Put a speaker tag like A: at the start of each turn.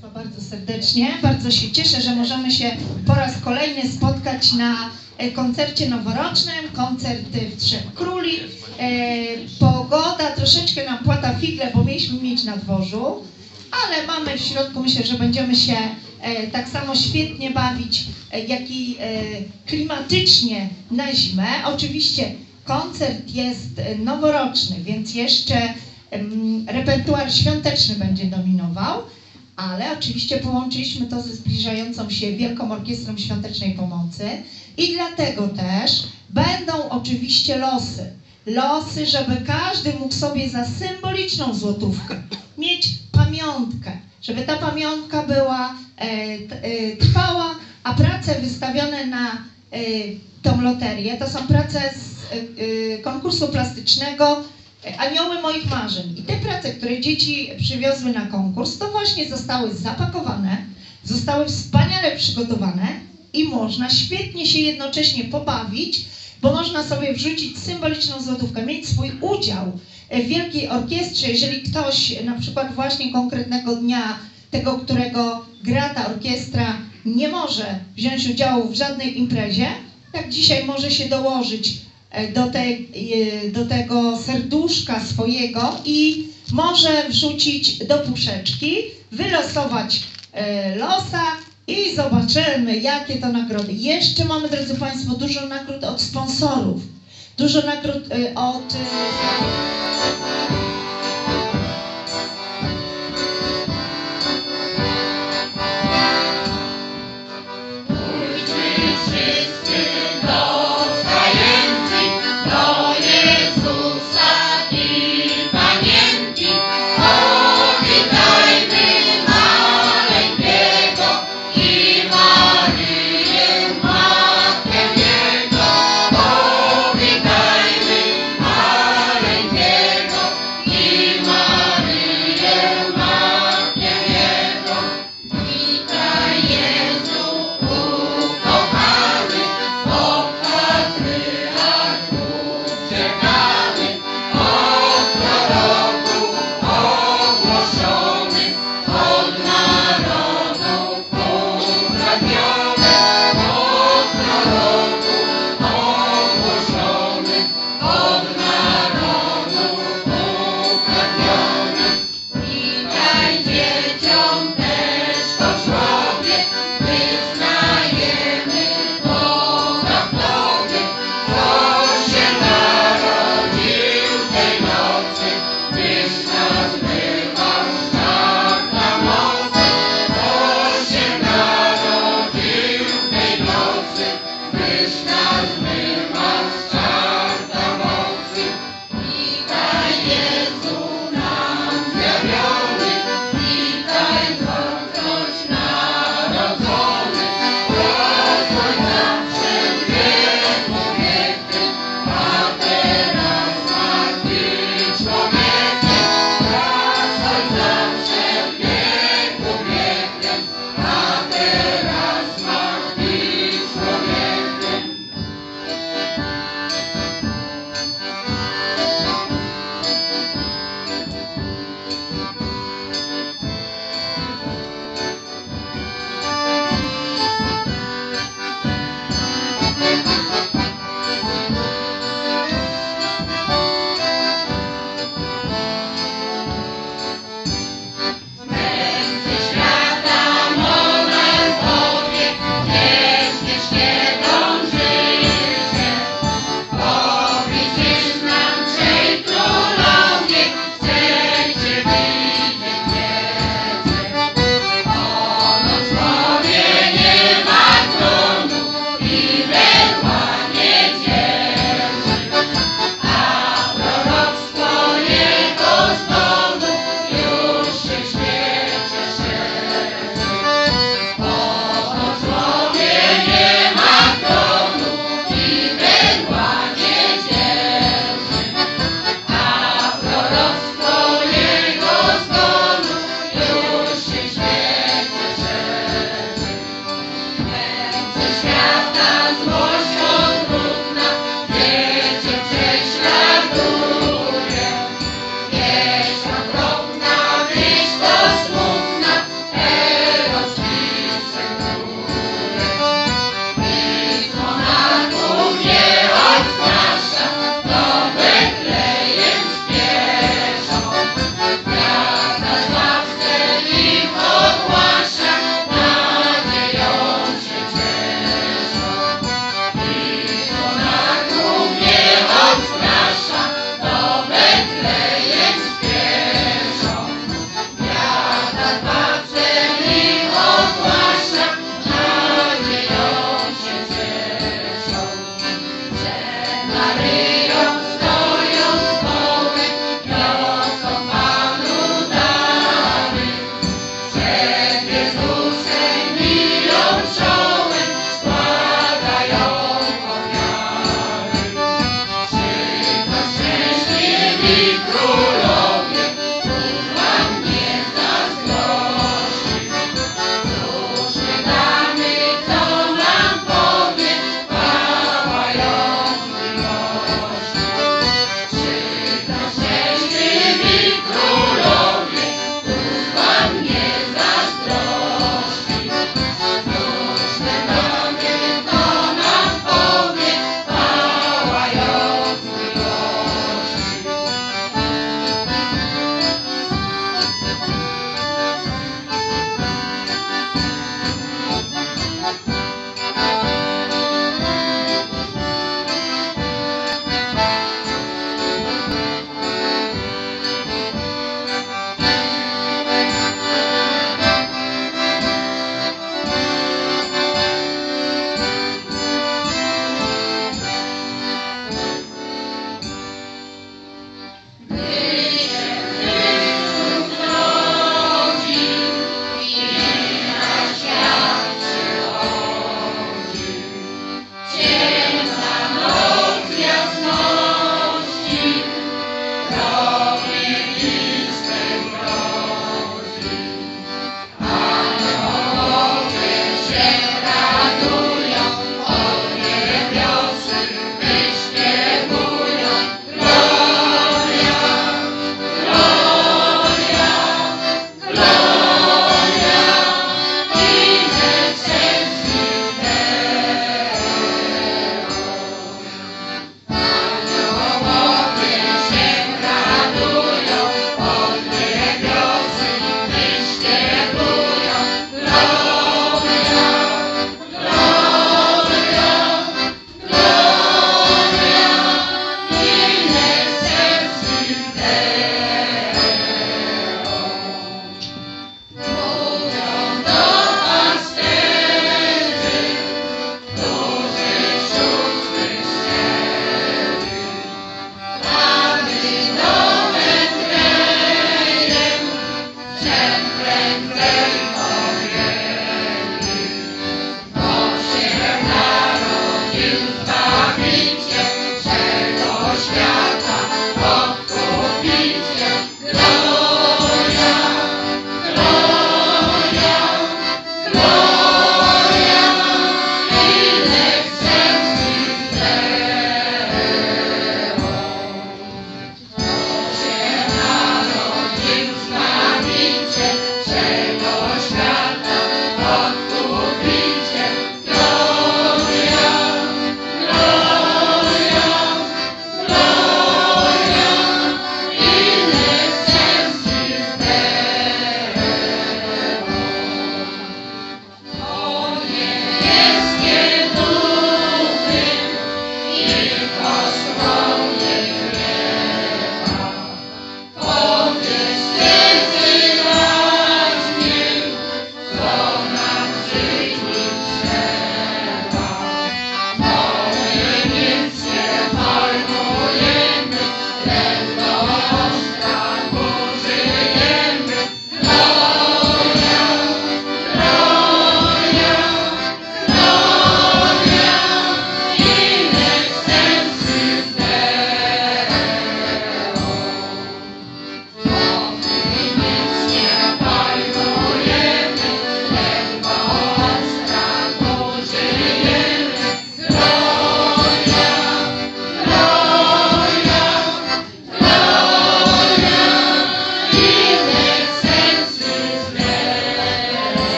A: Państwa bardzo serdecznie. Bardzo się cieszę, że możemy się po raz kolejny spotkać na e, koncercie noworocznym, koncert w Trzech Króli. E, pogoda troszeczkę nam płata figle, bo mieliśmy mieć na dworzu, ale mamy w środku, myślę, że będziemy się e, tak samo świetnie bawić, e, jak i e, klimatycznie na zimę. Oczywiście koncert jest e, noworoczny, więc jeszcze em, repertuar świąteczny będzie dominował, ale oczywiście połączyliśmy to ze zbliżającą się Wielką Orkiestrą Świątecznej Pomocy i dlatego też będą oczywiście losy. Losy, żeby każdy mógł sobie za symboliczną złotówkę mieć pamiątkę, żeby ta pamiątka była e, e, trwała, a prace wystawione na e, tą loterię to są prace z e, e, konkursu plastycznego Anioły moich marzeń. I te prace, które dzieci przywiozły na konkurs, to właśnie zostały zapakowane, zostały wspaniale przygotowane i można świetnie się jednocześnie pobawić, bo można sobie wrzucić symboliczną złotówkę, mieć swój udział w wielkiej orkiestrze, jeżeli ktoś na przykład właśnie konkretnego dnia, tego, którego gra ta orkiestra, nie może wziąć udziału w żadnej imprezie, tak dzisiaj może się dołożyć do, tej, e, do tego serduszka swojego i może wrzucić do puszeczki, wylosować e, losa i zobaczymy, jakie to nagrody. Jeszcze mamy, drodzy Państwo, dużo nagród od sponsorów. Dużo nagród e, od...